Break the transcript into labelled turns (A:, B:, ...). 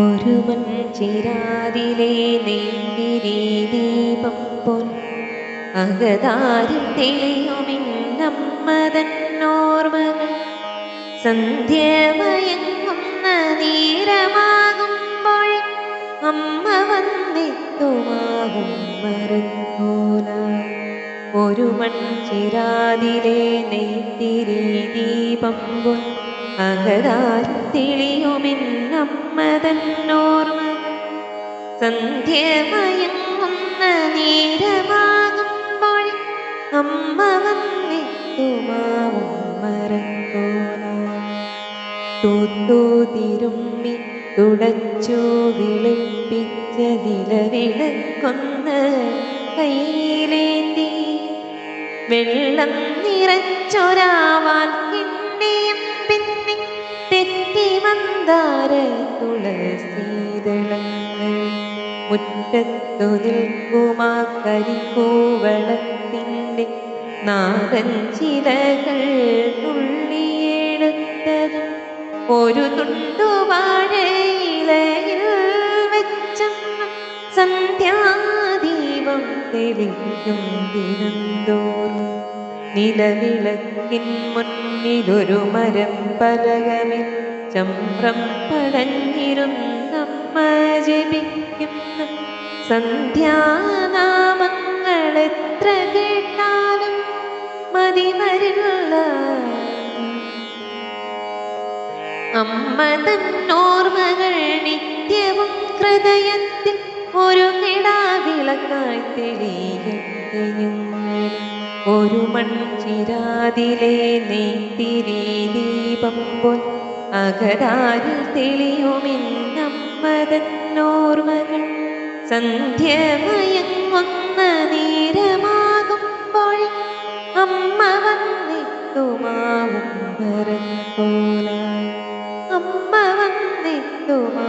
A: ഒരു മൺചിരാതിലെ നെയ്തിരി ദീപം പോൽ അകതാരിൽ തെളിയുമിന്നമ്മതന്നോർമ്മകൾ സന്ധ്യമയങ്ങുന്ന നീരമാകുമ്പോൾ അമ്മ വന്നെത്തുമാകും മറന്നോല ഒരു മൺചിരാതിലെ നെയ്ത്തിരി ദീപം പൊൻ അകതാരിൽ തെളിയുമിന്നമ്മതന്നോർമ്മകൾ സന്ധ്യമയങ്ങുന്ന നേരമാകുമ്പോൾ അമ്മ വന്നെത്തുമാവും തിരുമ്മി തുടച്ചു വിളിപ്പിച്ച നിലവിളക്കൊന്ന് കയ്യിലേന്തി വെള്ളം നിറച്ചൊരാവാൻ കിണ്ടിയും പിന്നെ തെറ്റി മന്ദാര തുളസീതളങ്ങൾ. മുറ്റത്തു നിൽക്കുമാ കരിക്കൂവളത്തിന്റെ നാടൻ ചിലകൾ തുള്ളിയെടുത്തത്. ഒരു തുണ്ടുവാഴയിലയിൽ വെച്ചമ്മ സന്ധ്യാദീപം തെളിയും ദിനന്തോറും നിലവിളക്കിൻ മുന്നിലൊരു മരം പലകമിൽ ചമ്രം പടഞ്ഞിരുന്നമ്മ ജപിക്കുന്ന. സന്ധ്യാനാമങ്ങൾ എത്ര കേട്ടാലും മതി വരില്ല അമ്മ തന്നോർമ്മകൾ നിത്യവും ഹൃദയത്തിൽ ഒരു കിടാവിളക്കായി തെളിയും ഒരു മൺചിരാതിലെ നെയ്തിരി ദീപം പൊൻ അകതാരിൽ തെളിയുമിന്നമ്മതന്നോർമ്മകൾ സന്ധ്യമയം വന്ന നേരമാകുമ്പോൾ അമ്മ വന്നെത്തുമാവും പറക്കോല അമ്മ വന്നെത്തുമാ